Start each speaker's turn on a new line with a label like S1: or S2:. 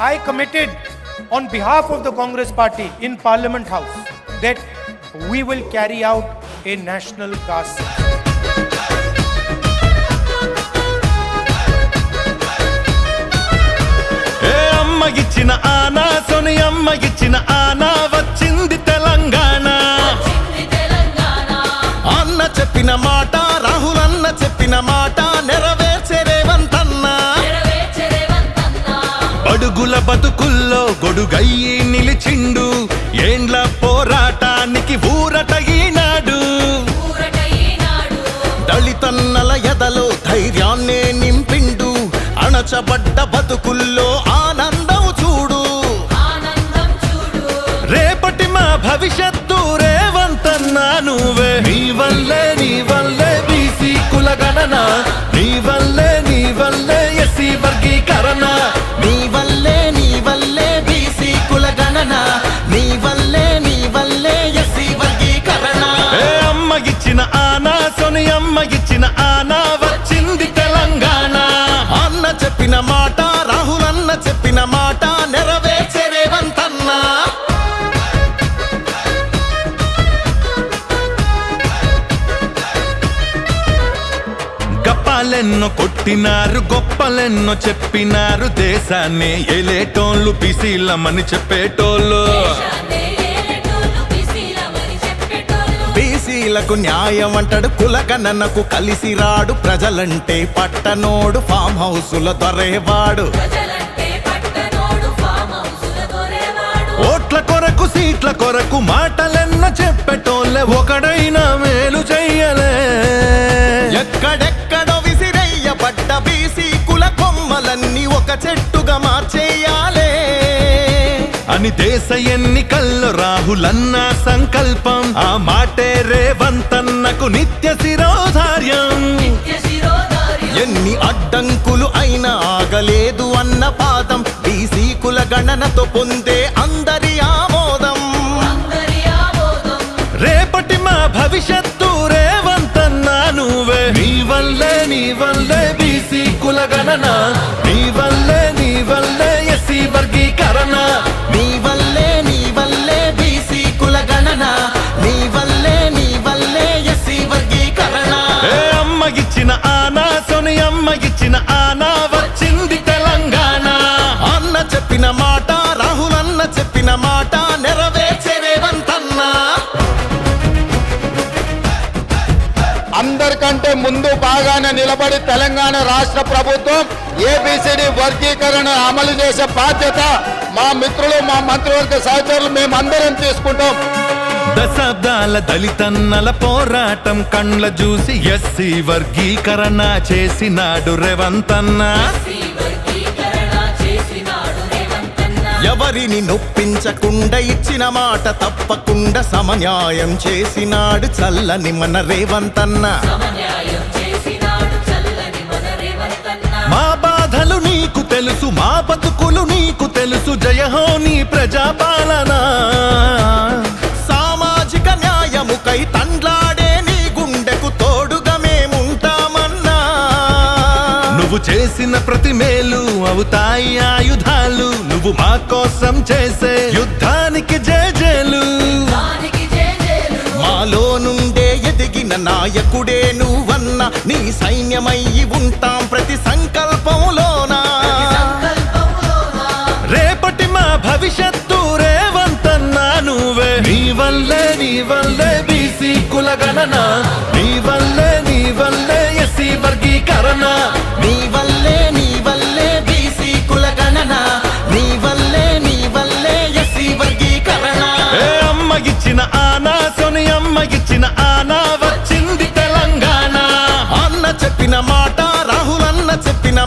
S1: I committed on behalf of the Congress party in Parliament House that we will carry out a national caste census.
S2: ఏ అమ్మ ఇచ్చిన ఆనా సోని అమ్మ బతుకుల్లో గొడుగయ్యి నిలిచిండు. ఏండ్ల పోరాటానికి ఊరట ఈనాడు.
S3: దళితన్నల ఎదలో ధైర్యాన్నే నింపిండు. అణచబడ్డ బతుకుల్లో ఆనందం
S2: అమ్మ ఆనా వచ్చింది తెలంగాణ.
S3: అన్న చెప్పిన మాట రాహుల్ అన్న చెప్పిన మాట నెరవేర్చే రేవంతన్నా
S2: గప్పాలెన్నో కొట్టినారు గొప్పలెన్నో చెప్పినారు దేశాన్ని ఎలేటోళ్ళు పిసిలమని చెప్పేటోళ్ళు.
S3: బీసీలకు న్యాయం అంటాడు కులగణనకు కలిసి రాడు ప్రజలంటే పట్టనోడు ఫామ్ హౌసుల దొరేవాడు.
S2: ఓట్ల కొరకు సీట్ల కొరకు మాటలెన్న చెప్పేటోళ్ళే ఒకడైనా మేలు చెయ్యలే.
S3: ఎక్కడెక్కడో పట్ట బీసీ కుల కొమ్మలన్నీ ఒక చెట్టుగా మార్చే
S2: అని దేశ ఎన్నికల్లో రాహులన్న సంకల్పం. ఆ మాటే రేవంతన్నకు నిత్య శిరోధార్యం.
S3: ఎన్ని అడ్డంకులు అయినా ఆగలేదు అన్న పాదం. బీసీ కుల గణనతో పొందే అందరి ఆమోదం.
S2: రేపటి మా భవిష్యత్తు రేవంతన్నా నువ్వే. నీ వల్లే నీ వల్లే బీసీ కుల గణన. నీ వల్లే వల్లే ఎస్సీ వర్గీకరణ.
S3: నీ వల్లే
S4: అందరికంటే ముందు బాగానే నిలబడి తెలంగాణ రాష్ట్ర ప్రభుత్వం ఏబిసిడి వర్గీకరణ అమలు చేసే బాధ్యత మా మిత్రులు మా మంత్రివర్గ సహచరులు మేమందరం తీసుకుంటాం.
S2: దశాబ్దాల దళితన్నల పోరాటం కండ్ల చూసి ఎస్సీ వర్గీకరణ చేసినాడు రేవంతన్నా.
S3: ఎవరిని నొప్పించకుండా ఇచ్చిన మాట తప్పకుండా సమన్యాయం చేసినాడు చల్లని మన రేవంతన్న.
S2: మా బాధలు నీకు తెలుసు మా బతుకులు నీకు తెలుసు జయహో నీ ప్రజాపాలన?
S3: సామాజిక న్యాయముకై తండ్లాడే నీ గుండెకు తోడుగా మేముంటామన్నా.
S2: నువ్వు చేసిన ప్రతి మేలు అవుతాయి ఆయుధాలు నువ్వు మా కోసం చేసే యుద్ధానికి జేజేలు
S3: మాలో నుండే ఎదిగిన నాయకుడే నువ్వన్న నీ సైన్యమయ్యి ఉంటాం ప్రతి సంకల్పంలోనా
S2: రేపటి మా భవిష్యత్తు రేవంతన్నా నువ్వే. నీ వల్లే నీ వల్లే బీసీ కుల గణన. నీ వల్లే నీ వల్లే ఎస్సీ వర్గీకరణ. ఆనా అమ్మ ఇచ్చిన ఆనా వచ్చింది తెలంగాణ.
S3: అన్న చెప్పిన మాట రాహుల్ అన్న చెప్పిన